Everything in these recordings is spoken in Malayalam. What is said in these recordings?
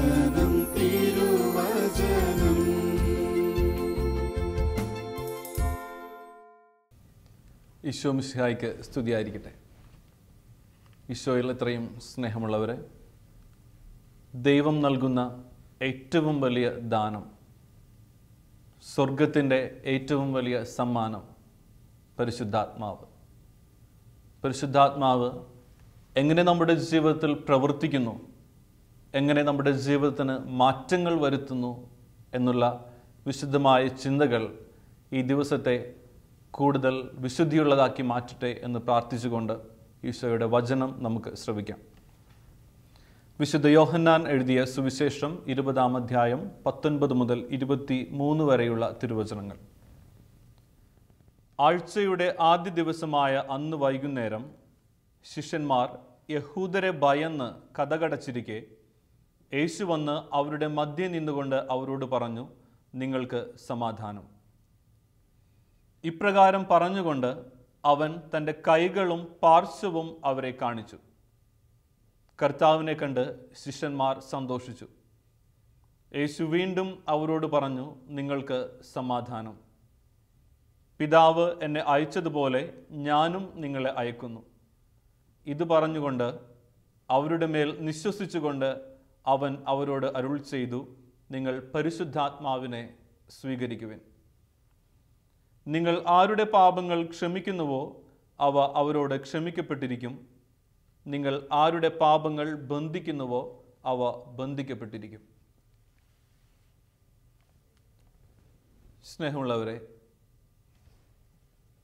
തിരുവചനം തിരുവചനം. ഈശോ മിശിഹായ്ക്ക് സ്തുതിയായിരിക്കട്ടെ. ഈശോയിൽ എത്രയും സ്നേഹമുള്ളവരെ ദൈവം നൽകുന്ന ഏറ്റവും വലിയ ദാനം സ്വർഗത്തിന്റെ ഏറ്റവും വലിയ സമ്മാനം പരിശുദ്ധാത്മാവ്. പരിശുദ്ധാത്മാവ് എങ്ങനെ നമ്മുടെ ജീവിതത്തിൽ പ്രവർത്തിക്കുന്നു? എങ്ങനെ നമ്മുടെ ജീവിതത്തിന് മാറ്റങ്ങൾ വരുത്തുന്നു എന്നുള്ള വിശുദ്ധമായ ചിന്തകൾ ഈ ദിവസത്തെ കൂടുതൽ വിശുദ്ധിയുള്ളതാക്കി മാറ്റട്ടെ എന്ന് പ്രാർത്ഥിച്ചുകൊണ്ട് ഈശോയുടെ വചനം നമുക്ക് ശ്രവിക്കാം. വിശുദ്ധ യോഹന്നാൻ എഴുതിയ സുവിശേഷം ഇരുപതാം അധ്യായം പത്തൊൻപത് മുതൽ ഇരുപത്തി മൂന്ന് വരെയുള്ള തിരുവചനങ്ങൾ. ആഴ്ചയുടെ ആദ്യ ദിവസമായ അന്ന് വൈകുന്നേരം ശിഷ്യന്മാർ യഹൂദരെ ഭയന്ന് കഥകടച്ചിരിക്കെ യേശു വന്ന് അവരുടെ മധ്യേ നിന്നുകൊണ്ട് അവരോട് പറഞ്ഞു നിങ്ങൾക്ക് സമാധാനം. ഇപ്രകാരം പറഞ്ഞുകൊണ്ട് അവൻ തന്റെ കൈകളും പാർശ്വവും അവരെ കാണിച്ചു. കർത്താവിനെ കണ്ട് ശിഷ്യന്മാർ സന്തോഷിച്ചു. യേശു വീണ്ടും അവരോട് പറഞ്ഞു നിങ്ങൾക്ക് സമാധാനം. പിതാവ് എന്നെ അയച്ചതുപോലെ ഞാനും നിങ്ങളെ അയക്കുന്നു. ഇത് പറഞ്ഞുകൊണ്ട് അവരുടെ മേൽ നിശ്വസിച്ചുകൊണ്ട് അവൻ അവരോട് അരുൾ ചെയ്തു നിങ്ങൾ പരിശുദ്ധാത്മാവിനെ സ്വീകരിക്കുവിൻ. നിങ്ങൾ ആരുടെ പാപങ്ങൾ ക്ഷമിക്കുന്നുവോ അവ അവരോട് ക്ഷമിക്കപ്പെട്ടിരിക്കും. നിങ്ങൾ ആരുടെ പാപങ്ങൾ ബന്ധിക്കുന്നുവോ അവ ബന്ധിക്കപ്പെട്ടിരിക്കും. സ്നേഹമുള്ളവരെ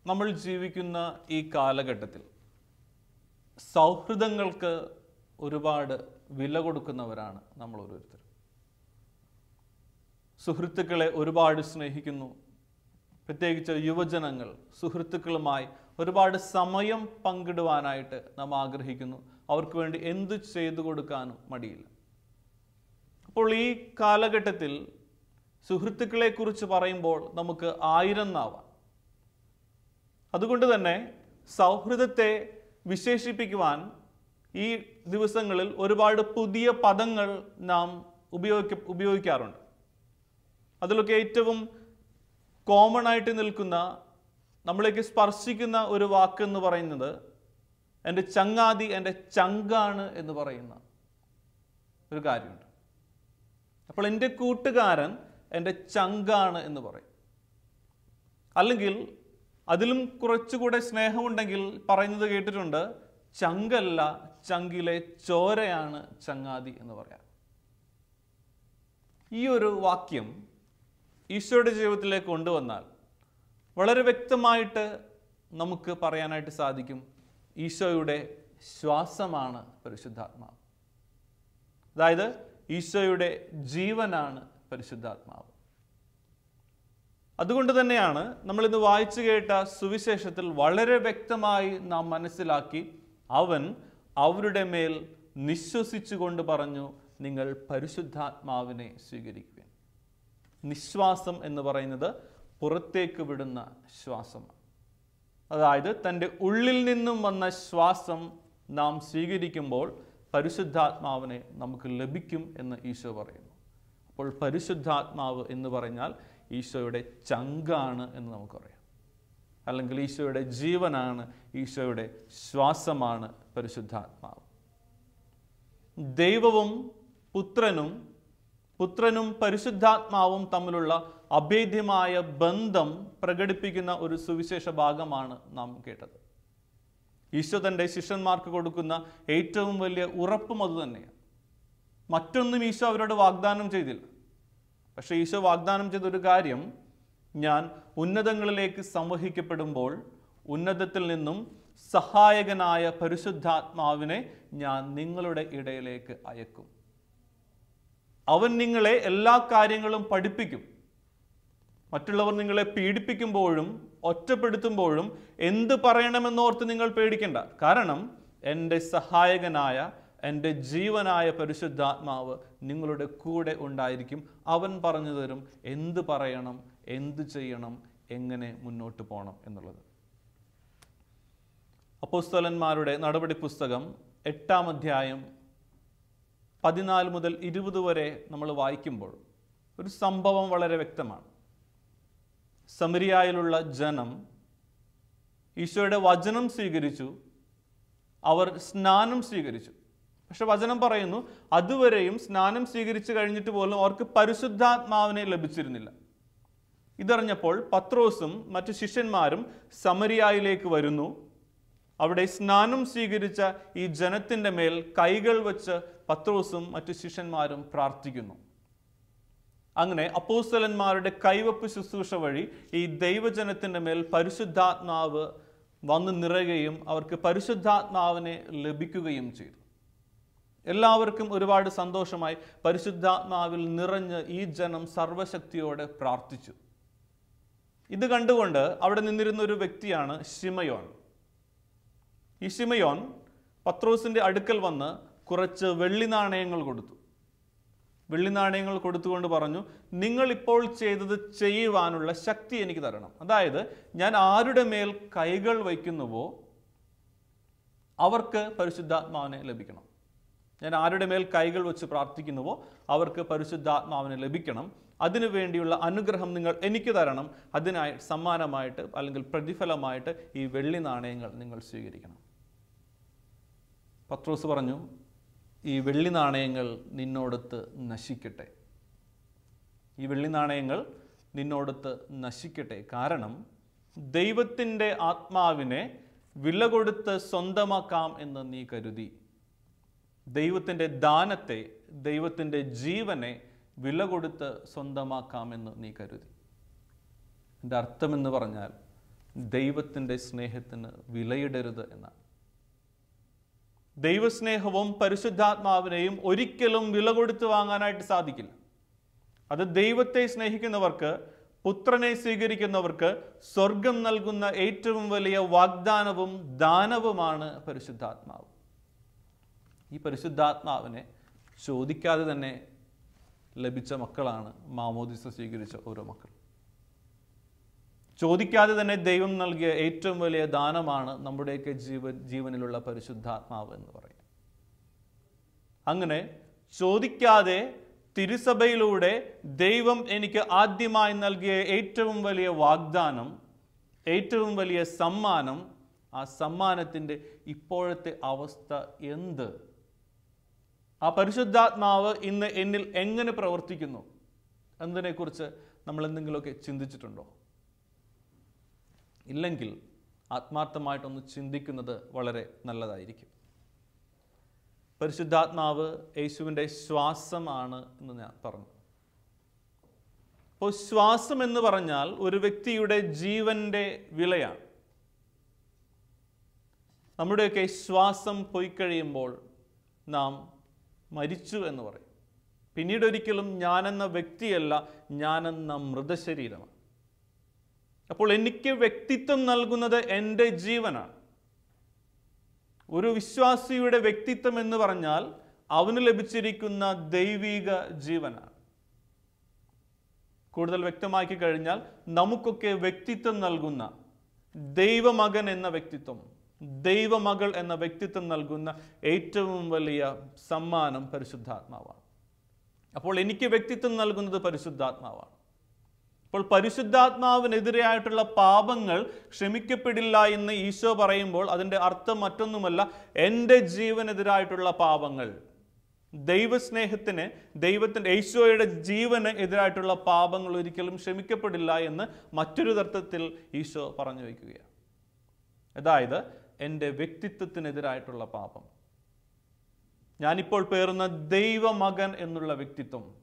നമ്മൾ ജീവിക്കുന്ന ഈ കാലഘട്ടത്തിൽ സൗഹൃദങ്ങൾക്ക് ഒരുപാട് വില കൊടുക്കുന്നവരാണ് നമ്മൾ ഓരോരുത്തരും സുഹൃത്തുക്കളെ ഒരുപാട് സ്നേഹിക്കുന്നു. പ്രത്യേകിച്ച് യുവജനങ്ങൾ സുഹൃത്തുക്കളുമായി ഒരുപാട് സമയം പങ്കിടുവാനായിട്ട് നാം ആഗ്രഹിക്കുന്നു. അവർക്ക് വേണ്ടി എന്ത് ചെയ്തു കൊടുക്കാനും മടിയില്ല. അപ്പോൾ ഈ കാലഘട്ടത്തിൽ സുഹൃത്തുക്കളെക്കുറിച്ച് പറയുമ്പോൾ നമുക്ക് ആയിരം നാവാം. അതുകൊണ്ട് തന്നെ സൗഹൃദത്തെ വിശേഷിപ്പിക്കുവാൻ ഈ ദിവസങ്ങളിൽ ഒരുപാട് പുതിയ പദങ്ങൾ നാം ഉപയോഗിക്ക ഉപയോഗിക്കാറുണ്ട്. അതിലൊക്കെ ഏറ്റവും കോമൺ ആയിട്ട് നിൽക്കുന്ന നമ്മളേക്ക് സ്പർശിക്കുന്ന ഒരു വാക്ക് എന്ന് പറയുന്നത് എന്റെ ചങ്ങാതി എന്റെ ചങ്കാണ് എന്ന് പറയുന്ന ഒരു കാര്യമുണ്ട്. അപ്പോൾ എന്റെ കൂട്ടുകാരൻ എന്റെ ചങ്കാണ് എന്ന് പറയും. അല്ലെങ്കിൽ അതിലും കുറച്ചുകൂടെ സ്നേഹമുണ്ടെങ്കിൽ പറയുന്നത് കേട്ടിട്ടുണ്ട് ചങ്കല്ല ചങ്കിലെ ചോരയാണ് ചങ്ങാതി എന്ന് പറയാം. ഈ ഒരു വാക്യം ഈശോയുടെ ജീവിതത്തിലേക്ക് കൊണ്ടുവന്നാൽ വളരെ വ്യക്തമായിട്ട് നമുക്ക് പറയാനായിട്ട് സാധിക്കും ഈശോയുടെ ശ്വാസമാണ് പരിശുദ്ധാത്മാവ്. അതായത് ഈശോയുടെ ജീവനാണ് പരിശുദ്ധാത്മാവ്. അതുകൊണ്ട് തന്നെയാണ് നമ്മൾ ഇന്ന് വായിച്ചു കേട്ട സുവിശേഷത്തിൽ വളരെ വ്യക്തമായി നാം മനസ്സിലാക്കി അവൻ അവരുടെ മേൽ നിശ്വസിച്ചുകൊണ്ട് പറഞ്ഞു നിങ്ങൾ പരിശുദ്ധാത്മാവിനെ സ്വീകരിക്കുവിൻ. നിശ്വാസം എന്ന് പറയുന്നത് പുറത്തേക്ക് വിടുന്ന ശ്വാസമാണ്. അതായത് തന്റെ ഉള്ളിൽ നിന്നും വന്ന ശ്വാസം നാം സ്വീകരിക്കുമ്പോൾ പരിശുദ്ധാത്മാവിനെ നമുക്ക് ലഭിക്കും എന്ന് ഈശോ പറയുന്നു. അപ്പോൾ പരിശുദ്ധാത്മാവ് എന്ന് പറഞ്ഞാൽ ഈശോയുടെ ചങ്കാണ് എന്ന് നമുക്കറിയാം. അല്ലെങ്കിൽ ഈശോയുടെ ജീവനാണ് ഈശോയുടെ ശ്വാസമാണ് പരിശുദ്ധാത്മാവ്. ദൈവവും പുത്രനും പുത്രനും പരിശുദ്ധാത്മാവും തമ്മിലുള്ള അഭേദ്യമായ ബന്ധം പ്രകടിപ്പിക്കുന്ന ഒരു സുവിശേഷ ഭാഗമാണ് നാം കേട്ടത്. ഈശോ തന്റെ ശിഷ്യന്മാർക്ക് കൊടുക്കുന്ന ഏറ്റവും വലിയ ഉറപ്പും അതുതന്നെയാണ് മറ്റൊന്നും ഈശോ അവരോട് വാഗ്ദാനം ചെയ്തില്ല. പക്ഷേ ഈശോ വാഗ്ദാനം ചെയ്തൊരു കാര്യം ഞാൻ ഉന്നതങ്ങളിലേക്ക് സംവഹിക്കപ്പെടുമ്പോൾ ഉന്നതത്തിൽ നിന്നും സഹായകനായ പരിശുദ്ധാത്മാവിനെ ഞാൻ നിങ്ങളുടെ ഇടയിലേക്ക് അയക്കും. അവൻ നിങ്ങളെ എല്ലാ കാര്യങ്ങളും പഠിപ്പിക്കും. മറ്റുള്ളവർ നിങ്ങളെ പീഡിപ്പിക്കുമ്പോഴും ഒറ്റപ്പെടുത്തുമ്പോഴും എന്ത് പറയണമെന്നോർത്ത് നിങ്ങൾ പേടിക്കേണ്ട. കാരണം എന്റെ സഹായകനായ എന്റെ ജീവനായ പരിശുദ്ധാത്മാവ് നിങ്ങളുടെ കൂടെ ഉണ്ടായിരിക്കും. അവൻ പറഞ്ഞു തരും എന്ത് പറയണം എന്ത് ചെയ്യണം എങ്ങനെ മുന്നോട്ട് പോകണം എന്നുള്ളത്. അപ്പോസ്തലന്മാരുടെ നടപടി പുസ്തകം എട്ടാം അധ്യായം പതിനാല് മുതൽ ഇരുപത് വരെ നമ്മൾ വായിക്കുമ്പോൾ ഒരു സംഭവം വളരെ വ്യക്തമാണ്. സമരിയായിലുള്ള ജനം ഈശോയുടെ വചനം സ്വീകരിച്ചു അവർ സ്നാനം സ്വീകരിച്ചു. പക്ഷെ വചനം പറയുന്നു അതുവരെയും സ്നാനം സ്വീകരിച്ചു കഴിഞ്ഞിട്ട് പോലും അവർക്ക് പരിശുദ്ധാത്മാവിനെ ലഭിച്ചിരുന്നില്ല. ഇതറിഞ്ഞപ്പോൾ പത്രോസും മറ്റു ശിഷ്യന്മാരും സമരിയായിലേക്ക് വരുന്നു. അവിടെ സ്നാനം സ്വീകരിച്ച ഈ ജനത്തിന്റെ മേൽ കൈകൾ വച്ച് പത്രോസും മറ്റു ശിഷ്യന്മാരും പ്രാർത്ഥിക്കുന്നു. അങ്ങനെ അപ്പോസ്തലന്മാരുടെ കൈവപ്പ് ശുശ്രൂഷ വഴി ഈ ദൈവജനത്തിന്റെ മേൽ പരിശുദ്ധാത്മാവ് വന്നു നിറയുകയും അവർക്ക് പരിശുദ്ധാത്മാവിനെ ലഭിക്കുകയും ചെയ്തു. എല്ലാവർക്കും ഒരുപാട് സന്തോഷമായി പരിശുദ്ധാത്മാവിൽ നിറഞ്ഞ് ഈ ജനം സർവശക്തിയോടെ പ്രാർത്ഥിച്ചു. ഇത് കണ്ടുകൊണ്ട് അവിടെ നിന്നിരുന്ന ഒരു വ്യക്തിയാണ് ഷിമയോൻ ഈ ഷിമയോൻ പത്രോസിന്റെ അടുക്കൽ വന്ന് കുറച്ച് വെള്ളി നാണയങ്ങൾ കൊടുത്തു. വെള്ളി നാണയങ്ങൾ കൊടുത്തുകൊണ്ട് പറഞ്ഞു നിങ്ങൾ ഇപ്പോൾ ചെയ്തത് ചെയ്യുവാനുള്ള ശക്തി എനിക്ക് തരണം. അതായത് ഞാൻ ആരുടെ മേൽ കൈകൾ വയ്ക്കുന്നുവോ അവർക്ക് പരിശുദ്ധാത്മാവിനെ ലഭിക്കണം. ഞാൻ ആരുടെ മേൽ കൈകൾ വെച്ച് പ്രാർത്ഥിക്കുന്നുവോ അവർക്ക് പരിശുദ്ധാത്മാവിനെ ലഭിക്കണം. അതിനു വേണ്ടിയുള്ള അനുഗ്രഹം നിങ്ങൾ എനിക്ക് തരണം. അതിനായി സമ്മാനമായിട്ട് അല്ലെങ്കിൽ പ്രതിഫലമായിട്ട് ഈ വെള്ളി നാണയങ്ങൾ നിങ്ങൾ സ്വീകരിക്കണം. പത്രോസ് പറഞ്ഞു ഈ വെള്ളി നാണയങ്ങൾ നിന്നോടത്ത് നശിക്കട്ടെ. ഈ വെള്ളി നാണയങ്ങൾ നിന്നോടത്ത് നശിക്കട്ടെ. കാരണം ദൈവത്തിന്റെ ആത്മാവിനെ വില കൊടുത്ത് സ്വന്തമാക്കാം എന്ന് നീ കരുതി. ദൈവത്തിന്റെ ദാനത്തെ ദൈവത്തിന്റെ ജീവനെ വില കൊടുത്ത് സ്വന്തമാക്കാമെന്ന് നീ കരുതി. എന്റെ അർത്ഥമെന്ന് പറഞ്ഞാൽ ദൈവത്തിന്റെ സ്നേഹത്തിന് വിലയിടരുത് എന്നാണ്. ദൈവസ്നേഹവും പരിശുദ്ധാത്മാവിനെയും ഒരിക്കലും വില കൊടുത്ത് വാങ്ങാനായിട്ട് സാധിക്കില്ല. അത് ദൈവത്തെ സ്നേഹിക്കുന്നവർക്ക് പുത്രനെ സ്വീകരിക്കുന്നവർക്ക് സ്വർഗം നൽകുന്ന ഏറ്റവും വലിയ വാഗ്ദാനവും ദാനവുമാണ് പരിശുദ്ധാത്മാവ്. ഈ പരിശുദ്ധാത്മാവിനെ ചോദിക്കാതെ തന്നെ ലഭിച്ച മക്കളാണ് മാമോദിസ സ്വീകരിച്ച ഓരോ മക്കൾ. ചോദിക്കാതെ തന്നെ ദൈവം നൽകിയ ഏറ്റവും വലിയ ദാനമാണ് നമ്മുടെയൊക്കെ ജീവൻ ജീവനിലുള്ള പരിശുദ്ധാത്മാവ് എന്ന് പറയും അങ്ങനെ ചോദിക്കാതെ തിരുസഭയിലൂടെ ദൈവം എനിക്ക് ആദ്യമായി നൽകിയ ഏറ്റവും വലിയ വാഗ്ദാനം ഏറ്റവും വലിയ സമ്മാനം ആ സമ്മാനത്തിന്റെ ഇപ്പോഴത്തെ അവസ്ഥ എന്ത്? ആ പരിശുദ്ധാത്മാവ് ഇന്ന് എന്നിൽ എങ്ങനെ പ്രവർത്തിക്കുന്നു? എന്നതിനെക്കുറിച്ച് നമ്മൾ എന്തെങ്കിലുമൊക്കെ ചിന്തിച്ചിട്ടുണ്ടോ? ഇല്ലെങ്കിൽ ആത്മാർത്ഥമായിട്ടൊന്ന് ചിന്തിക്കുന്നത് വളരെ നല്ലതായിരിക്കും. പരിശുദ്ധാത്മാവ് യേശുവിന്റെ ശ്വാസമാണ് എന്ന് ഞാൻ പറഞ്ഞു. അപ്പോൾ ശ്വാസം എന്ന് പറഞ്ഞാൽ ഒരു വ്യക്തിയുടെ ജീവന്റെ വിലയാണ്. നമ്മുടെയൊക്കെ ശ്വാസം പോയി കഴിയുമ്പോൾ നാം മരിച്ചു എന്ന് പറയും. പിന്നീട് ഒരിക്കലും ഞാനെന്ന വ്യക്തിയല്ല ഞാനെന്ന മൃതശരീരമാണ്. അപ്പോൾ എനിക്ക് വ്യക്തിത്വം നൽകുന്നത് എന്റെ ജീവനാണ്. ഒരു വിശ്വാസിയുടെ വ്യക്തിത്വം എന്ന് പറഞ്ഞാൽ അവന് ലഭിച്ചിരിക്കുന്ന ദൈവിക ജീവനാണ്. കൂടുതൽ വ്യക്തമാക്കി കഴിഞ്ഞാൽ നമുക്കൊക്കെ വ്യക്തിത്വം നൽകുന്ന ദൈവമകൻ എന്ന വ്യക്തിത്വം ദൈവമകൾ എന്ന വ്യക്തിത്വം നൽകുന്ന ഏറ്റവും വലിയ സമ്മാനം പരിശുദ്ധാത്മാവാണ്. അപ്പോൾ എനിക്ക് വ്യക്തിത്വം നൽകുന്നത് പരിശുദ്ധാത്മാവാണ്. അപ്പോൾ പരിശുദ്ധാത്മാവിനെതിരെയായിട്ടുള്ള പാപങ്ങൾ ക്ഷമിക്കപ്പെടില്ല എന്ന് ഈശോ പറയുമ്പോൾ അതിന്റെ അർത്ഥം മറ്റൊന്നുമല്ല എന്റെ ജീവനെതിരായിട്ടുള്ള പാപങ്ങൾ. ദൈവസ്നേഹത്തിന് ദൈവത്തിന്റെ ഈശോയുടെ ജീവന് എതിരായിട്ടുള്ള പാപങ്ങൾ ഒരിക്കലും ക്ഷമിക്കപ്പെടില്ല എന്ന് മറ്റൊരു തർത്ഥത്തിൽ ഈശോ പറഞ്ഞു വയ്ക്കുകയാണ്. അതായത് എന്റെ വ്യക്തിത്വത്തിനെതിരായിട്ടുള്ള പാപം. ഞാനിപ്പോൾ പേറുന്ന ദൈവമകൻ എന്നുള്ള വ്യക്തിത്വം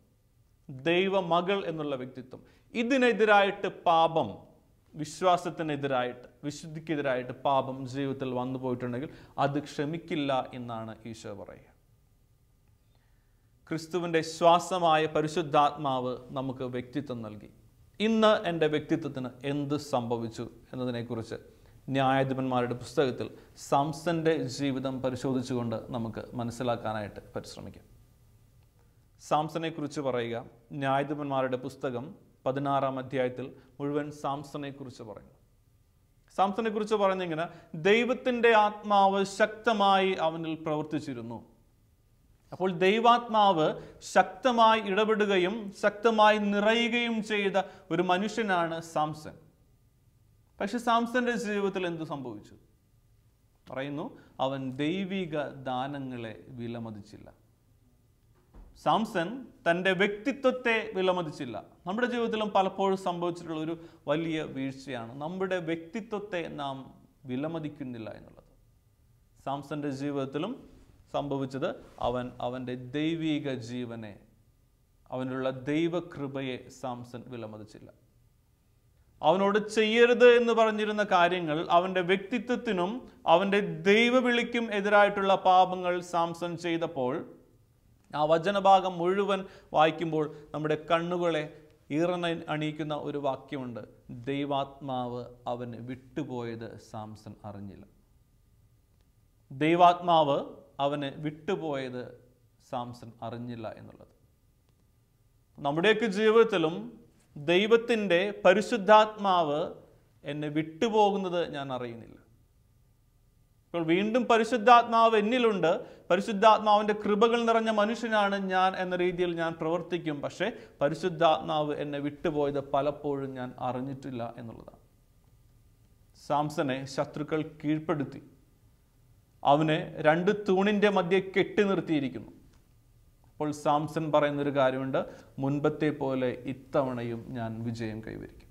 ദൈവമകൾ എന്നുള്ള വ്യക്തിത്വം ഇതിനെതിരായിട്ട് പാപം വിശ്വാസത്തിനെതിരായിട്ട് വിശുദ്ധിക്കെതിരായിട്ട് പാപം ജീവിതത്തിൽ വന്നു പോയിട്ടുണ്ടെങ്കിൽ അത് ക്ഷമിക്കില്ല എന്നാണ് ഈശോ പറയുക. ക്രിസ്തുവിന്റെ ശ്വാസമായ പരിശുദ്ധാത്മാവ് നമുക്ക് വ്യക്തിത്വം നൽകി. ഇന്ന് എന്റെ വ്യക്തിത്വത്തിന് എന്ത് സംഭവിച്ചു എന്നതിനെക്കുറിച്ച് ന്യായാധിപന്മാരുടെ പുസ്തകത്തിൽ സാംസന്റെ ജീവിതം പരിശോധിച്ചുകൊണ്ട് നമുക്ക് മനസ്സിലാക്കാനായിട്ട് പരിശ്രമിക്കാം. സാംസനെ കുറിച്ച് പറയുക ന്യായാധിപന്മാരുടെ പുസ്തകം പതിനാറാം അധ്യായത്തിൽ മുഴുവൻ സാംസനെ കുറിച്ച് പറയുന്നു. സാംസനെ കുറിച്ച് പറഞ്ഞിങ്ങനെ ദൈവത്തിന്റെ ആത്മാവ് ശക്തമായി അവനിൽ പ്രവർത്തിച്ചിരുന്നു. അപ്പോൾ ദൈവാത്മാവ് ശക്തമായി ഇടപെടുകയും ശക്തമായി നിറയുകയും ചെയ്ത ഒരു മനുഷ്യനാണ് സാംസൺ പക്ഷെ സാംസന്റെ ജീവിതത്തിൽ എന്ത് സംഭവിച്ചു? പറയുന്നു അവൻ ദൈവിക ദാനങ്ങളെ വിലമതിച്ചില്ല. സാംസൺ തന്റെ വ്യക്തിത്വത്തെ വിലമതിച്ചില്ല. നമ്മുടെ ജീവിതത്തിലും പലപ്പോഴും സംഭവിച്ചിട്ടുള്ള ഒരു വലിയ വീഴ്ചയാണ് നമ്മുടെ വ്യക്തിത്വത്തെ നാം വിലമതിക്കുന്നില്ല എന്നുള്ളത്. സാംസന്റെ ജീവിതത്തിലും സംഭവിച്ചത് അവൻ അവന്റെ ദൈവിക ജീവനെ അവനുള്ള ദൈവകൃപയെ സാംസൺ വിലമതിച്ചില്ല. അവനോട് ചെയ്യരുത് എന്ന് പറഞ്ഞിരുന്ന കാര്യങ്ങൾ അവന്റെ വ്യക്തിത്വത്തിനും അവന്റെ ദൈവവിളിക്കും എതിരായിട്ടുള്ള പാപങ്ങൾ സാംസൺ ചെയ്തപ്പോൾ ആ വചനഭാഗം മുഴുവൻ വായിക്കുമ്പോൾ നമ്മുടെ കണ്ണുകളെ ഈറന അണിയിക്കുന്ന ഒരു വാക്യമുണ്ട്. ദൈവാത്മാവ് അവന് വിട്ടുപോയത് സാംസൺ അറിഞ്ഞില്ല. ദൈവാത്മാവ് അവന് വിട്ടുപോയത് സാംസൺ അറിഞ്ഞില്ല എന്നുള്ളത്. നമ്മുടെയൊക്കെ ജീവിതത്തിലും ദൈവത്തിന്റെ പരിശുദ്ധാത്മാവ് എന്നെ വിട്ടുപോകുന്നത് ഞാൻ അറിയുന്നില്ല. ഇപ്പോൾ വീണ്ടും പരിശുദ്ധാത്മാവ് എന്നിലുണ്ട്. പരിശുദ്ധാത്മാവിന്റെ കൃപകൾ നിറഞ്ഞ മനുഷ്യനാണ് ഞാൻ എന്ന രീതിയിൽ ഞാൻ പ്രവർത്തിക്കും. പക്ഷേ പരിശുദ്ധാത്മാവ് എന്നെ വിട്ടുപോയത് പലപ്പോഴും ഞാൻ അറിഞ്ഞിട്ടില്ല എന്നുള്ളതാണ്. സാംസനെ ശത്രുക്കൾ കീഴ്പ്പെടുത്തി. അവനെ രണ്ട് തൂണിന്റെ മധ്യെ കെട്ടി നിർത്തിയിരിക്കുന്നു. അപ്പോൾ സാംസൺ പറയുന്നൊരു കാര്യമുണ്ട് മുൻപത്തെ പോലെ ഇത്തവണയും ഞാൻ വിജയം കൈവരിക്കും.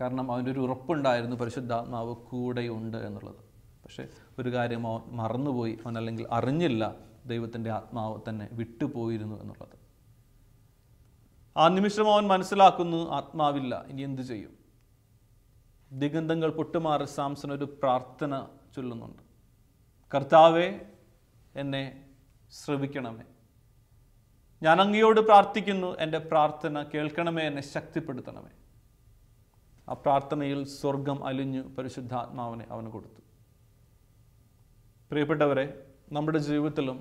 കാരണം അവന്റെ ഒരു ഉറപ്പുണ്ടായിരുന്നു പരിശുദ്ധാത്മാവ് കൂടെയുണ്ട് എന്നുള്ളത്. പക്ഷേ ഒരു കാര്യം അവൻ മറന്നുപോയി അവൻ അല്ലെങ്കിൽ അറിഞ്ഞില്ല ദൈവത്തിന്റെ ആത്മാവ് തന്നെ വിട്ടുപോയിരുന്നു എന്നുള്ളത്. ആ നിമിഷം അവൻ മനസ്സിലാക്കുന്നു ആത്മാവില്ല ഇനി എന്തു ചെയ്യും? ദിഗന്ധങ്ങൾ പൊട്ടുമാറി സാംസൺ ഒരു പ്രാർത്ഥന ചൊല്ലുന്നുണ്ട്. കർത്താവെ എന്നെ ശ്രവിക്കണമേ. ഞാൻ അങ്ങയോട് പ്രാർത്ഥിക്കുന്നു എന്റെ പ്രാർത്ഥന കേൾക്കണമേ എന്നെ ശക്തിപ്പെടുത്തണമേ. ആ പ്രാർത്ഥനയിൽ സ്വർഗം അലിഞ്ഞു പരിശുദ്ധാത്മാവിനെ അവന് കൊടുത്തു. പ്രിയപ്പെട്ടവരെ നമ്മുടെ ജീവിതത്തിലും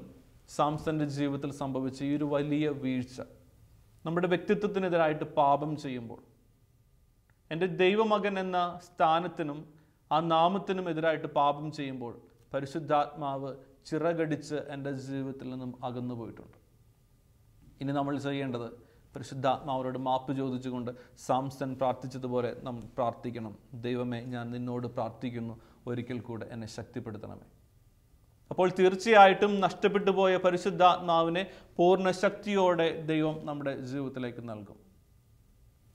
സാംസന്റെ ജീവിതത്തിൽ സംഭവിച്ച ഈ ഒരു വലിയ വീഴ്ച നമ്മുടെ വ്യക്തിത്വത്തിനെതിരായിട്ട് പാപം ചെയ്യുമ്പോൾ എന്റെ ദൈവമകൻ എന്ന സ്ഥാനത്തിനും ആ നാമത്തിനും എതിരായിട്ട് പാപം ചെയ്യുമ്പോൾ പരിശുദ്ധാത്മാവ് ചിറകടിച്ച് എന്റെ ജീവിതത്തിൽ നിന്നും അകന്നു പോയിട്ടുണ്ട് ഇനി നമ്മൾ ചെയ്യേണ്ടത് പരിശുദ്ധാത്മാവരോട് മാപ്പ് ചോദിച്ചുകൊണ്ട് സാംസൺ പ്രാർത്ഥിച്ചതുപോലെ നാം പ്രാർത്ഥിക്കണം. ദൈവമേ ഞാൻ നിന്നോട് പ്രാർത്ഥിക്കുന്നു. ഒരിക്കൽ കൂടെ എന്നെ ശക്തിപ്പെടുത്തണമേ. അപ്പോൾ തീർച്ചയായിട്ടും നഷ്ടപ്പെട്ടു പോയ പരിശുദ്ധാത്മാവിനെ പൂർണ ശക്തിയോടെ ദൈവം നമ്മുടെ ജീവിതത്തിലേക്ക് നൽകും.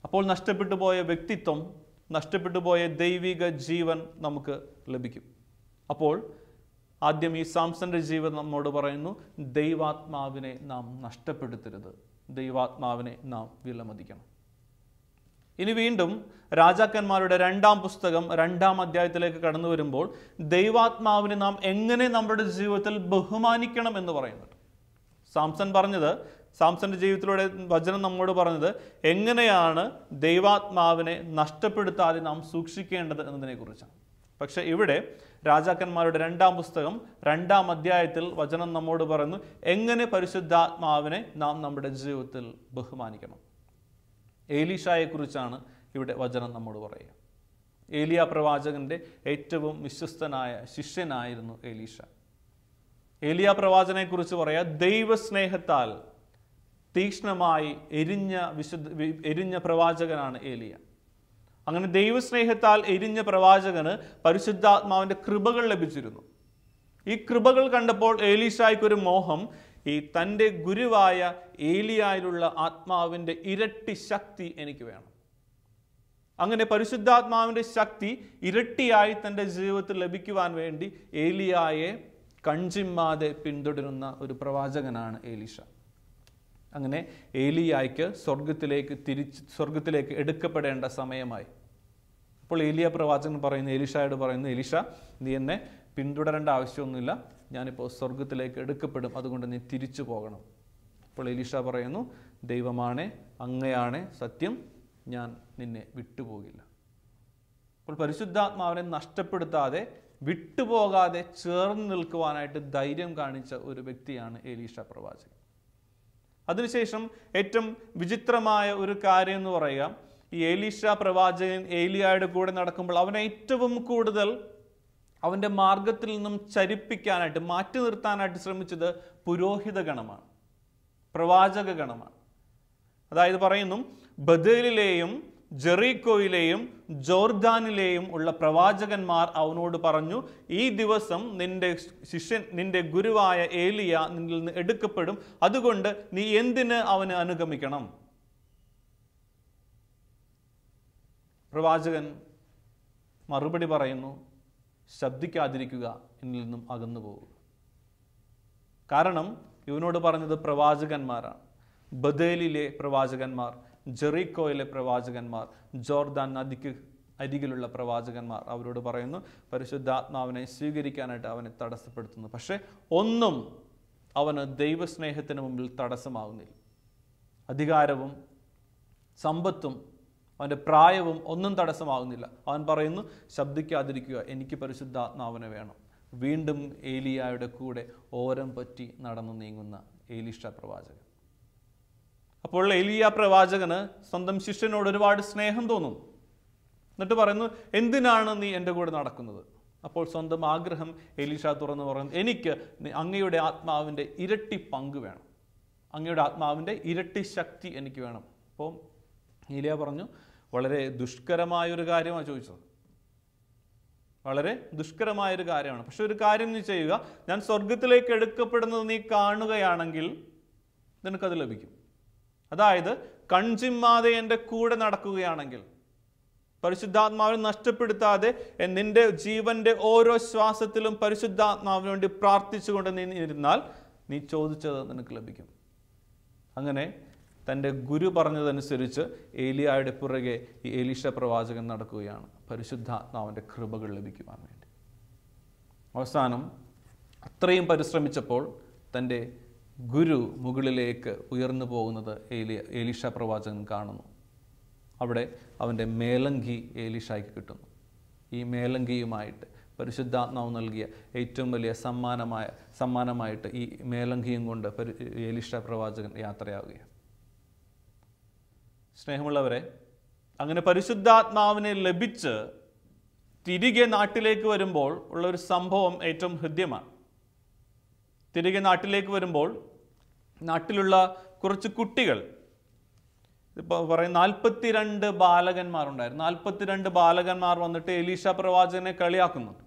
അപ്പോൾ നഷ്ടപ്പെട്ടു പോയ വ്യക്തിത്വം നഷ്ടപ്പെട്ടു പോയ ദൈവിക ജീവൻ നമുക്ക് ലഭിക്കും. അപ്പോൾ ആദ്യം ഈ സാംസന്റെ ജീവിതം നമ്മോട് പറയുന്നു ദൈവാത്മാവിനെ നാം നഷ്ടപ്പെടുത്തരുത്. ദൈവാത്മാവിനെ നാം വിലമതിക്കണം. ഇനി വീണ്ടും രാജാക്കന്മാരുടെ രണ്ടാം പുസ്തകം രണ്ടാം അധ്യായത്തിലേക്ക് കടന്നു വരുമ്പോൾ ദൈവാത്മാവിനെ നാം എങ്ങനെ നമ്മുടെ ജീവിതത്തിൽ ബഹുമാനിക്കണം എന്ന് പറയുന്നുണ്ട് സാംസൺ പറഞ്ഞത് സാംസന്റെ ജീവിതത്തിലൂടെ വചനം നമ്മോട് പറഞ്ഞത് എങ്ങനെയാണ് ദൈവാത്മാവിനെ നഷ്ടപ്പെടുത്താതെ നാം സൂക്ഷിക്കേണ്ടത് എന്നതിനെ കുറിച്ചാണ് പക്ഷെ ഇവിടെ രാജാക്കന്മാരുടെ രണ്ടാം പുസ്തകം രണ്ടാം അധ്യായത്തിൽ വചനം നമ്മോട് പറയുന്നു എങ്ങനെ പരിശുദ്ധാത്മാവിനെ നാം നമ്മുടെ ജീവിതത്തിൽ ബഹുമാനിക്കണം? ഏലീഷായെ കുറിച്ചാണ് ഇവിടെ വചനം നമ്മോട് പറയുക. ഏലിയ പ്രവാചകന്റെ ഏറ്റവും വിശ്വസ്തനായ ശിഷ്യനായിരുന്നു ഏലീഷ ഏലിയ പ്രവാചനെ കുറിച്ച് പറയാ ദൈവസ്നേഹത്താൽ തീക്ഷ്ണമായി എരിഞ്ഞ വിശുദ്ധ എരിഞ്ഞ പ്രവാചകനാണ് ഏലിയ. അങ്ങനെ ദൈവസ്നേഹത്താൽ എരിഞ്ഞ പ്രവാചകന് പരിശുദ്ധാത്മാവിന്റെ കൃപകൾ ലഭിച്ചിരുന്നു. ഈ കൃപകൾ കണ്ടപ്പോൾ ഏലീഷായ്ക്കൊരു മോഹം ഈ തന്റെ ഗുരുവായ ഏലിയായിലുള്ള ആത്മാവിന്റെ ഇരട്ടി ശക്തി എനിക്ക് വേണം. അങ്ങനെ പരിശുദ്ധാത്മാവിന്റെ ശക്തി ഇരട്ടിയായി തന്റെ ജീവിതത്തിൽ ലഭിക്കുവാൻ വേണ്ടി ഏലിയായെ കൺചിമ്മാതെ പിന്തുടരുന്ന ഒരു പ്രവാചകനാണ് ഏലീഷ അങ്ങനെ ഏലിയായ്ക്ക് സ്വർഗത്തിലേക്ക് തിരിച്ച് സ്വർഗത്തിലേക്ക് എടുക്കപ്പെടേണ്ട സമയമായി. അപ്പോൾ ഏലിയ പ്രവാചകൻ പറയുന്നു എലിഷായോട് പറയുന്നു എലിഷ നീ എന്നെ പിന്തുടരേണ്ട ആവശ്യമൊന്നുമില്ല. ഞാനിപ്പോൾ സ്വർഗത്തിലേക്ക് എടുക്കപ്പെടും. അതുകൊണ്ട് നീ തിരിച്ചു പോകണം. അപ്പോൾ എലിഷ പറയുന്നു ദൈവമാണ് അങ്ങയാണ്. സത്യം ഞാൻ നിന്നെ വിട്ടുപോകില്ല. അപ്പോൾ പരിശുദ്ധാത്മാവിനെ നഷ്ടപ്പെടുത്താതെ വിട്ടുപോകാതെ ചേർന്ന് നിൽക്കുവാനായിട്ട് ധൈര്യം കാണിച്ച ഒരു വ്യക്തിയാണ് എലീഷ പ്രവാചകൻ. അതിനുശേഷം ഏറ്റവും വിചിത്രമായ ഒരു കാര്യം എന്ന് പറയുക ഈ ഏലീഷ പ്രവാചകൻ ഏലിയായുടെ കൂടെ നടക്കുമ്പോൾ അവനെ ഏറ്റവും കൂടുതൽ അവന്റെ മാർഗത്തിൽ നിന്നും ചരിപ്പിക്കാനായിട്ട് മാറ്റി നിർത്താനായിട്ട് ശ്രമിച്ചത് പുരോഹിത ഗണമാണ് പ്രവാചക ഗണമാണ്. അതായത് പറയുന്നു ബദേലിലെയും ജെറീക്കോയിലെയും ജോർദാനിലെയും ഉള്ള പ്രവാചകന്മാർ അവനോട് പറഞ്ഞു ഈ ദിവസം നിന്റെ ശിഷ്യൻ നിന്റെ ഗുരുവായ ഏലിയ നിന്നിൽ നിന്ന് എടുക്കപ്പെടും. അതുകൊണ്ട് നീ എന്തിന് അവന് അനുഗമിക്കണം? പ്രവാചകൻ മറുപടി പറയുന്നു ശബ്ദിക്കാതിരിക്കുക എന്നിൽ നിന്നും അകന്നു പോകുക. കാരണം ഇവനോട് പറഞ്ഞത് പ്രവാചകന്മാരാണ്. ബദേലിലെ പ്രവാചകന്മാർ ജെറീക്കോയിലെ പ്രവാചകന്മാർ ജോർദാൻ നദിക്ക് അരികിലുള്ള പ്രവാചകന്മാർ അവരോട് പറയുന്നു പരിശുദ്ധാത്മാവിനെ സ്വീകരിക്കാനായിട്ട് അവനെ തടസ്സപ്പെടുത്തുന്നു. പക്ഷേ ഒന്നും അവന് ദൈവസ്നേഹത്തിന് മുമ്പിൽ തടസ്സമാകുന്നില്ല അധികാരവും സമ്പത്തും അവന്റെ പ്രായവും ഒന്നും തടസ്സമാകുന്നില്ല അവൻ പറയുന്നു ശബ്ദിക്കാതിരിക്കുക എനിക്ക് പരിശുദ്ധാത്മാവിനെ വേണം. വീണ്ടും ഏലിയായുടെ കൂടെ ഓരം പറ്റി നടന്നു നീങ്ങുന്ന ഏലിഷ പ്രവാചകൻ. അപ്പോൾ എലിയ പ്രവാചകന് സ്വന്തം ശിഷ്യനോട് ഒരുപാട് സ്നേഹം തോന്നും. എന്നിട്ട് പറയുന്നു എന്തിനാണ് നീ എന്റെ കൂടെ നടക്കുന്നത്? അപ്പോൾ സ്വന്തം ആഗ്രഹം എലീഷ തുറന്ന് പറയുന്നു എനിക്ക് അങ്ങയുടെ ആത്മാവിന്റെ ഇരട്ടി പങ്ക് വേണം. അങ്ങയുടെ ആത്മാവിന്റെ ഇരട്ടി ശക്തി എനിക്ക് വേണം. അപ്പോൾ ഏലിയ പറഞ്ഞു വളരെ ദുഷ്കരമായൊരു കാര്യമാണ് ചോദിച്ചത്. വളരെ ദുഷ്കരമായൊരു കാര്യമാണ്. പക്ഷെ ഒരു കാര്യം നീ ചെയ്യുക. ഞാൻ സ്വർഗത്തിലേക്ക് എടുക്കപ്പെടുന്നത് നീ കാണുകയാണെങ്കിൽ നിനക്കത് ലഭിക്കും. അതായത് കൺചിമ്മാതെ എന്റെ കൂടെ നടക്കുകയാണെങ്കിൽ പരിശുദ്ധാത്മാവിനെ നഷ്ടപ്പെടുത്താതെ നിന്റെ ജീവന്റെ ഓരോ ശ്വാസത്തിലും പരിശുദ്ധാത്മാവിന് വേണ്ടി പ്രാർത്ഥിച്ചുകൊണ്ട് നീ ഇരുന്നാൽ നീ ചോദിച്ചത് നിനക്ക് ലഭിക്കും. അങ്ങനെ തന്റെ ഗുരു പറഞ്ഞതനുസരിച്ച് ഏലിയായുടെ പുറകെ ഈ ഏലീഷ പ്രവാചകൻ നടക്കുകയാണ്. പരിശുദ്ധാത്മാവിന്റെ കൃപകൾ ലഭിക്കുവാൻ വേണ്ടി. അവസാനം അത്രയും പരിശ്രമിച്ചപ്പോൾ തന്റെ ഗുരു മുകളിലേക്ക് ഉയർന്നു പോകുന്നത് ഏലിയ ഏലിഷ പ്രവാചകൻ കാണുന്നു. അവിടെ അവന്റെ മേലങ്കി ഏലിഷായ്ക്ക് കിട്ടുന്നു. ഈ മേലങ്കിയുമായിട്ട് പരിശുദ്ധാത്മാവ് നൽകിയ ഏറ്റവും വലിയ സമ്മാനമായ സമ്മാനമായിട്ട് ഈ മേലങ്കിയും കൊണ്ട് പരി ഏലിഷ പ്രവാചകൻ യാത്രയാവുകയാണ്. സ്നേഹമുള്ളവരെ അങ്ങനെ പരിശുദ്ധാത്മാവിനെ ലഭിച്ച് തിരികെ നാട്ടിലേക്ക് വരുമ്പോൾ ഉള്ള ഒരു സംഭവം ഏറ്റവും ഹൃദ്യമാണ്. തിരികെ നാട്ടിലേക്ക് വരുമ്പോൾ നാട്ടിലുള്ള കുറച്ച് കുട്ടികൾ ഇപ്പോൾ പറയും നാൽപ്പത്തിരണ്ട് ബാലകന്മാരുണ്ടായിരുന്നു. നാൽപ്പത്തിരണ്ട് ബാലകന്മാർ വന്നിട്ട് എലീഷ പ്രവാചകനെ കളിയാക്കുന്നുണ്ട്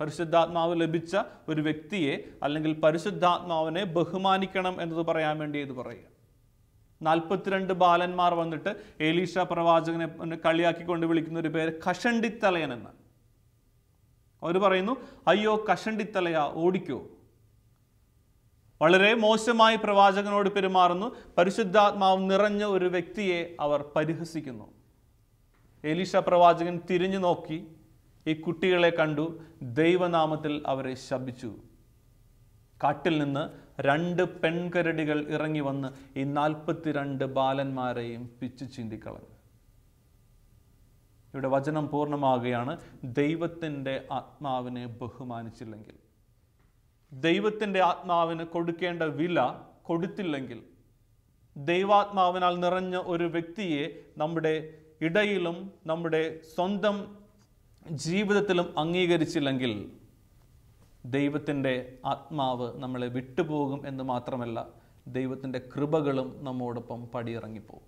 പരിശുദ്ധാത്മാവ് ലഭിച്ച ഒരു വ്യക്തിയെ അല്ലെങ്കിൽ പരിശുദ്ധാത്മാവിനെ ബഹുമാനിക്കണം എന്നത് പറയാൻ വേണ്ടി ഇത് പറയുക. നാൽപ്പത്തിരണ്ട് ബാലന്മാർ വന്നിട്ട് എലീഷ പ്രവാചകനെ കളിയാക്കിക്കൊണ്ട് വിളിക്കുന്ന ഒരു പേര് കഷണ്ടിത്തലയൻ എന്ന് അവർ പറയുന്നു അയ്യോ കഷണ്ടിത്തലയ ഓടിക്കോ. വളരെ മോശമായി പ്രവാചകനോട് പെരുമാറുന്നു. പരിശുദ്ധാത്മാവ് നിറഞ്ഞ ഒരു വ്യക്തിയെ അവർ പരിഹസിക്കുന്നു. എലീഷ പ്രവാചകൻ തിരിഞ്ഞു നോക്കി. ഈ കുട്ടികളെ കണ്ടു. ദൈവനാമത്തിൽ അവരെ ശപിച്ചു. കാട്ടിൽ നിന്ന് രണ്ട് പെൺകരടികൾ ഇറങ്ങി വന്ന് ഈ നാൽപ്പത്തിരണ്ട് ബാലന്മാരെയും പിച്ചു ചിന്തിക്കളഞ്ഞു ഇവിടെ വചനം പൂർണമാകുകയാണ്. ദൈവത്തിന്റെ ആത്മാവിനെ ബഹുമാനിച്ചില്ലെങ്കിൽ ദൈവത്തിന്റെ ആത്മാവിന് കൊടുക്കേണ്ട വില കൊടുത്തില്ലെങ്കിൽ ദൈവാത്മാവിനാൽ നിറഞ്ഞ ഒരു വ്യക്തിയെ നമ്മുടെ ഇടയിലും നമ്മുടെ സ്വന്തം ജീവിതത്തിലും അംഗീകരിച്ചില്ലെങ്കിൽ ദൈവത്തിന്റെ ആത്മാവ് നമ്മളെ വിട്ടുപോകും എന്ന് മാത്രമല്ല ദൈവത്തിന്റെ കൃപകളും നമ്മോടൊപ്പം പടിയിറങ്ങിപ്പോകും.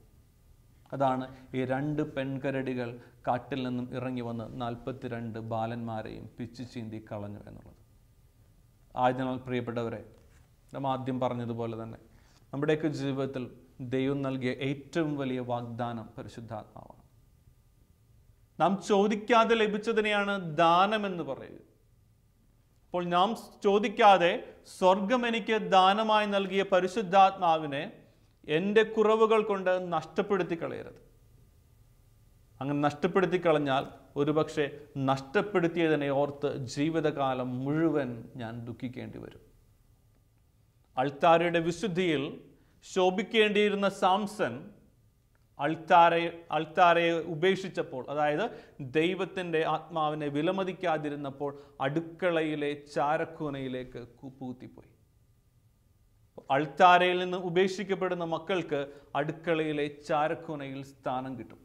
അതാണ് ഈ രണ്ട് പെൺകരടികൾ കാട്ടിൽ നിന്നും ഇറങ്ങി വന്ന് നാൽപ്പത്തിരണ്ട് ബാലന്മാരെയും പിച്ചു ചീന്തി കളഞ്ഞു എന്നുള്ളത്. ആയതിനാൽ പ്രിയപ്പെട്ടവരെ നമ്മൾ ആദ്യം പറഞ്ഞതുപോലെ തന്നെ നമ്മുടെയൊക്കെ ജീവിതത്തിൽ ദൈവം നൽകിയ ഏറ്റവും വലിയ വാഗ്ദാനം പരിശുദ്ധാത്മാവാണ്. നാം ചോദിക്കാതെ ലഭിച്ചതിനെയാണ് ദാനം എന്ന് പറയുക. അപ്പോൾ നാം ചോദിക്കാതെ സ്വർഗം എനിക്ക് ദാനമായി നൽകിയ പരിശുദ്ധാത്മാവിനെ എന്റെ കുറവുകൾ കൊണ്ട് നഷ്ടപ്പെടുത്തി കളയരുത് അങ്ങനെ നഷ്ടപ്പെടുത്തി കളഞ്ഞാൽ ഒരുപക്ഷെ നഷ്ടപ്പെടുത്തിയതിനെ ഓർത്ത് ജീവിതകാലം മുഴുവൻ ഞാൻ ദുഃഖിക്കേണ്ടി വരും. അൾത്താരയുടെ വിശുദ്ധിയിൽ ശോഭിക്കേണ്ടിയിരുന്ന സാംസൺ അൾത്താരെ അൾത്താരയെ ഉപേക്ഷിച്ചപ്പോൾ അതായത് ദൈവത്തിന്റെ ആത്മാവിനെ വിലമതിക്കാതിരുന്നപ്പോൾ അടുക്കളയിലെ ചാരക്കൂനയിലേക്ക് കുപ്പൂത്തിപ്പോയി അൾത്താരയിൽ നിന്ന് ഉപേക്ഷിക്കപ്പെടുന്ന മക്കൾക്ക് അടുക്കളയിലെ ചാരക്കൂനയിൽ സ്ഥാനം കിട്ടും.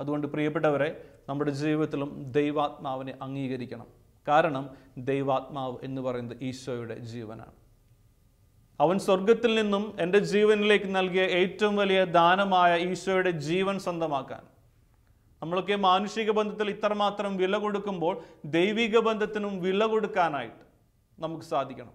അതുകൊണ്ട് പ്രിയപ്പെട്ടവരെ നമ്മുടെ ജീവിതത്തിലും ദൈവാത്മാവിനെ അംഗീകരിക്കണം. കാരണം ദൈവാത്മാവ് എന്ന് പറയുന്നത് ഈശോയുടെ ജീവനാണ്. അവൻ സ്വർഗത്തിൽ നിന്നും എന്റെ ജീവനിലേക്ക് നൽകിയ ഏറ്റവും വലിയ ദാനമായ ഈശോയുടെ ജീവൻ സ്വന്തമാക്കാൻ. നമ്മളൊക്കെ മാനുഷിക ബന്ധത്തിൽ ഇത്രമാത്രം വില കൊടുക്കുമ്പോൾ ദൈവിക ബന്ധത്തിനും വില കൊടുക്കാനായിട്ട് നമുക്ക് സാധിക്കണം.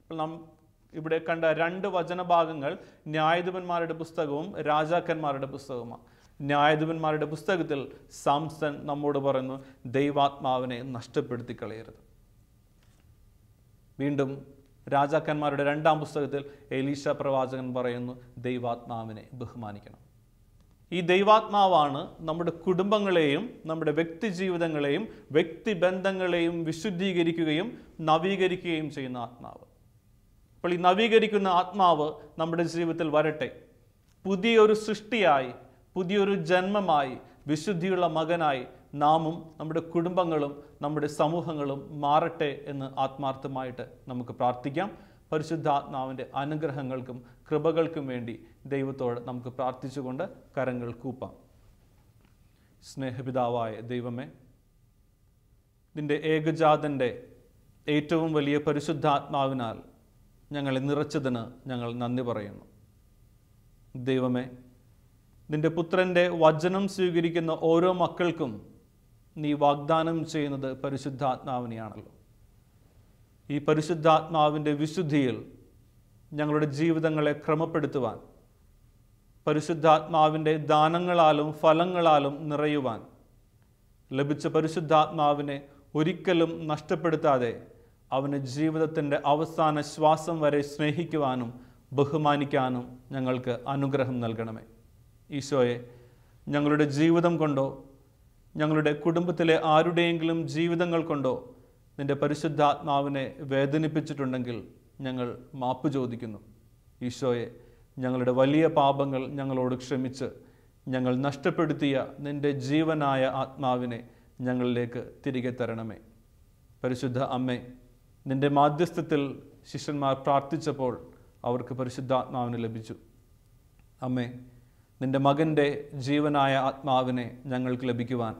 ഇപ്പോൾ നാം ഇവിടെ കണ്ട രണ്ട് വചനഭാഗങ്ങൾ ന്യായാധിപന്മാരുടെ പുസ്തകവും രാജാക്കന്മാരുടെ പുസ്തകവുമാണ്. ന്യായാധിപന്മാരുടെ പുസ്തകത്തിൽ സാംസൺ നമ്മോട് പറയുന്നു ദൈവാത്മാവിനെ നഷ്ടപ്പെടുത്തി കളയരുത് വീണ്ടും രാജാക്കന്മാരുടെ രണ്ടാം പുസ്തകത്തിൽ എലീഷ പ്രവാചകൻ പറയുന്നു ദൈവാത്മാവിനെ ബഹുമാനിക്കണം. ഈ ദൈവാത്മാവാണ് നമ്മുടെ കുടുംബങ്ങളെയും നമ്മുടെ വ്യക്തി ജീവിതങ്ങളെയും വ്യക്തിബന്ധങ്ങളെയും വിശുദ്ധീകരിക്കുകയും നവീകരിക്കുകയും ചെയ്യുന്ന ആത്മാവ്. അപ്പോൾ ഈ നവീകരിക്കുന്ന ആത്മാവ് നമ്മുടെ ജീവിതത്തിൽ വരട്ടെ. പുതിയൊരു സൃഷ്ടിയായി പുതിയൊരു ജന്മമായി വിശുദ്ധിയുള്ള മകനായി നാമും നമ്മുടെ കുടുംബങ്ങളും നമ്മുടെ സമൂഹങ്ങളും മാറട്ടെ എന്ന് ആത്മാർത്ഥമായിട്ട് നമുക്ക് പ്രാർത്ഥിക്കാം. പരിശുദ്ധാത്മാവിന്റെ അനുഗ്രഹങ്ങൾക്കും കൃപകൾക്കും വേണ്ടി ദൈവത്തോട് നമുക്ക് പ്രാർത്ഥിച്ചുകൊണ്ട് കരങ്ങൾ കൂപ്പാം. സ്നേഹപിതാവായ ദൈവമേ നിന്റെ ഏകജാതന്റെ ഏറ്റവും വലിയ പരിശുദ്ധാത്മാവിനാൽ ഞങ്ങളെ നിറച്ചതിന് ഞങ്ങൾ നന്ദി പറയുന്നു. ദൈവമേ നിന്റെ പുത്രന്റെ വചനം സ്വീകരിക്കുന്ന ഓരോ മക്കൾക്കും നീ വാഗ്ദാനം ചെയ്യുന്നത് പരിശുദ്ധാത്മാവിനെയാണല്ലോ. ഈ പരിശുദ്ധാത്മാവിന്റെ വിശുദ്ധിയിൽ ഞങ്ങളുടെ ജീവിതങ്ങളെ ക്രമപ്പെടുത്തുവാൻ പരിശുദ്ധാത്മാവിന്റെ ദാനങ്ങളാലും ഫലങ്ങളാലും നിറയുവാൻ ലഭിച്ച പരിശുദ്ധാത്മാവിനെ ഒരിക്കലും നഷ്ടപ്പെടുത്താതെ അവന് ജീവിതത്തിന്റെ അവസാന ശ്വാസം വരെ സ്നേഹിക്കുവാനും ബഹുമാനിക്കാനും ഞങ്ങൾക്ക് അനുഗ്രഹം നൽകണമേ. ഈശോയെ ഞങ്ങളുടെ ജീവിതം കൊണ്ടോ ഞങ്ങളുടെ കുടുംബത്തിലെ ആരുടെയെങ്കിലും ജീവിതങ്ങൾ കൊണ്ടോ നിന്റെ പരിശുദ്ധാത്മാവിനെ വേദനിപ്പിച്ചിട്ടുണ്ടെങ്കിൽ ഞങ്ങൾ മാപ്പ് ചോദിക്കുന്നു. ഈശോയെ ഞങ്ങളുടെ വലിയ പാപങ്ങൾ ഞങ്ങളോട് ക്ഷമിച്ച് ഞങ്ങൾ നഷ്ടപ്പെടുത്തിയ നിന്റെ ജീവനായ ആത്മാവിനെ ഞങ്ങളിലേക്ക് തിരികെ തരണമേ. പരിശുദ്ധ അമ്മേ നിന്റെ മാധ്യസ്ഥത്തിൽ ശിഷ്യന്മാർ പ്രാർത്ഥിച്ചപ്പോൾ അവർക്ക് പരിശുദ്ധാത്മാവിന് ലഭിച്ചു. അമ്മേ നിന്റെ മകന്റെ ജീവനായ ആത്മാവിനെ ഞങ്ങൾക്ക് ലഭിക്കുവാൻ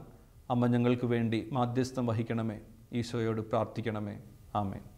അമ്മ ഞങ്ങൾക്ക് വേണ്ടി മാധ്യസ്ഥം വഹിക്കണമേ. ഈശോയോട് പ്രാർത്ഥിക്കണമേ. ആമേൻ.